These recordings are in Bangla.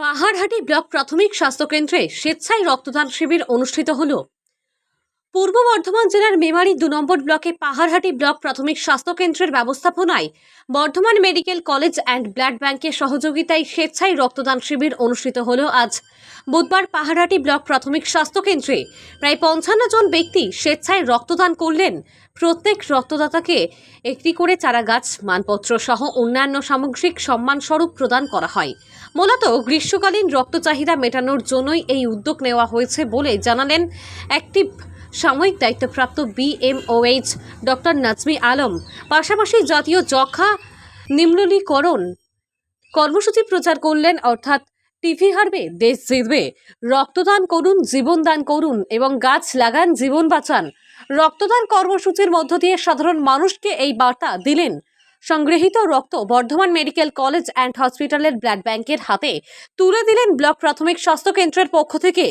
পাহাড়হাটি ব্লক প্রাথমিক স্বাস্থ্যকেন্দ্রে স্বেচ্ছায় রক্তদান শিবির অনুষ্ঠিত হল। পূর্ব বর্ধমান জেলার মেমারি দু নম্বর ব্লকে পাহাড়হাটি ব্লক প্রাথমিক স্বাস্থ্যকেন্দ্রের ব্যবস্থাপনায় Bardhaman medical college and blood ব্যাংকের সহযোগিতায় স্বেচ্ছায় রক্তদান শিবির অনুষ্ঠিত হল আজ। বুধবার পাহাড়হাটি ব্লক প্রাথমিক স্বাস্থ্যকেন্দ্রে প্রায় পঞ্চান্ন জন ব্যক্তি স্বেচ্ছায় রক্তদান করলেন। প্রত্যেক রক্তদাতাকে একটি করে চারাগাছ, মানপত্র সহ অন্যান্য সামগ্রিক সম্মানস্বরূপ প্রদান করা হয়। মূলত গ্রীষ্মকালীন রক্ত চাহিদা মেটানোর জন্যই এই উদ্যোগ নেওয়া হয়েছে বলে জানালেন অ্যাক্টিভ সাময়িক দায়িত্বপ্রাপ্ত বিএমওএইচ ডক্টর নাজমি আলম, পাশাপাশি জাতীয় যক্ষা নিম্নলীকরণ কর্মসূচি প্রচার করলেন, অর্থাৎ টিভি হারবে, দেশ জিতবে। রক্তদান করুন, জীবনদান করুন এবং গাছ লাগান, জীবন বাঁচান। রক্তদান কর্মসূচির মধ্য দিয়ে সাধারণ মানুষকে এই বার্তা দিলেন সংগৃহীত রক্ত বর্ধমান মেডিকেল কলেজ অ্যান্ড হসপিটালের ব্লাড ব্যাংকের হাতে তুলে দিলেন ব্লক প্রাথমিক স্বাস্থ্য কেন্দ্রের পক্ষ থেকে।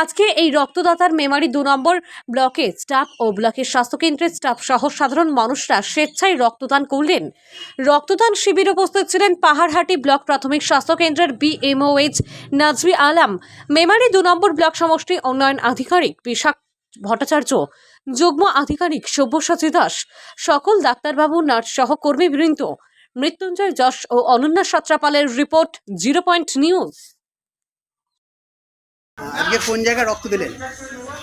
আজকে এই রক্তদাতার মেমারি দু নম্বর ব্লকে স্টাফ ও ব্লকের স্বাস্থ্যকেন্দ্রের স্টাফ সহ সাধারণ মানুষরা স্বেচ্ছায় রক্তদান করলেন। রক্তদান শিবির উপস্থিত ছিলেন পাহাড়হাটি ব্লক প্রাথমিক স্বাস্থ্য কেন্দ্রের বিএমওএইচ নাজবি আলাম। মেমারি দু নম্বর ব্লক সমষ্টি উন্নয়ন আধিকারিক বিশাখ ভট্টাচার্য যুগ্ম আধিকারিক সব্যসাচী দাস সকল ডাক্তারবাবু নার্স সহ কর্মীবৃন্দ মৃত্যুঞ্জয় যশ ও অনন্যা সাত্রাপালের রিপোর্ট জিরো পয়েন্ট নিউজ। আজকে কোন জায়গায় রক্ত দিলেন?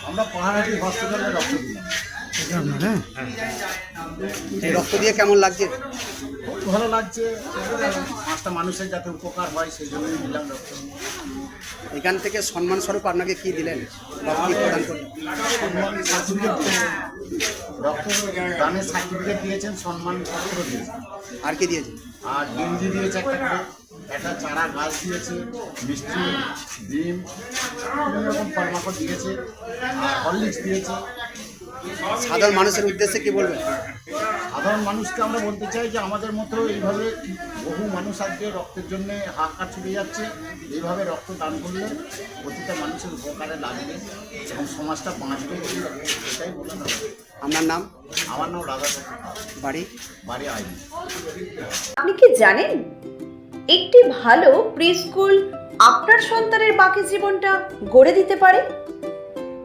আমরা পাহাড়ি হসপিটালে রক্ত দিলাম। এই রক্ত দিয়ে কেমন লাগছে? ভালো লাগছে। পাঁচটা মানুষের যাতে উপকার হয় সেই জন্যই দিলাম রক্ত। এখান থেকে সম্মান স্বরূপ আপনাকে কি দিলেন? কি প্রদান করলেন? সম্মান সার্টিফিকেট রক্ত দানের সার্টিফিকেট দিয়েছেন সম্মান পত্র দিয়েছেন। আর কি দিয়েছেন? আর গেঞ্জি দিয়েছে একটা একটা চারা গাছ দিয়েছে মিষ্টি ডিম বিভিন্ন রকম ফলমাকড় দিয়েছে। আর হরলিক্স দিয়েছে। সাধারণ মানুষের উদ্দেশ্যে কি বলবেন? সাধারণ মানুষকে আমরা বলতে চাই যে আমাদের মতো এইভাবে বহু মানুষ আজকে রক্তের জন্য হাহাকার ছুটে যাচ্ছে। এইভাবে রক্ত দান করলে প্রতিটা মানুষের উপকারে লাগবে এবং সমাজটা বাঁচবে এটাই বলে না আপনার নাম? আমার নাম রাধা বাড়ি? বাড়ি আইনি। আপনি কি জানেন? একটি ভালো প্রি স্কুল আপনার সন্তানের বাকি জীবনটা গড়ে দিতে পারে?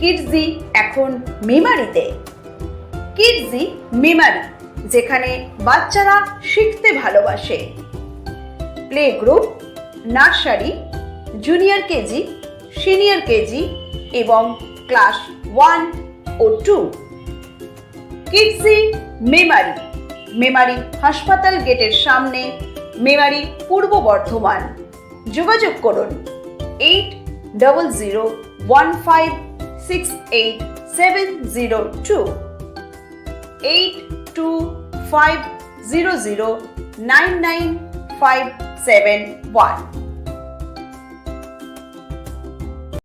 কিডজি এখন মেমারিতে। কিডজি মেমারি, যেখানে বাচ্চারা শিখতে ভালোবাসে। Play group, nursery, junior KG, senior KG এবং ক্লাস ওয়ান ও টু। কিডসি মেমারি মেমারি হাসপাতাল গেটের সামনে, মেমারি পূর্ব বর্ধমান। যোগাযোগ করুন, eight double zero one five Six eight seven zero two eight two five zero zero nine nine five seven one.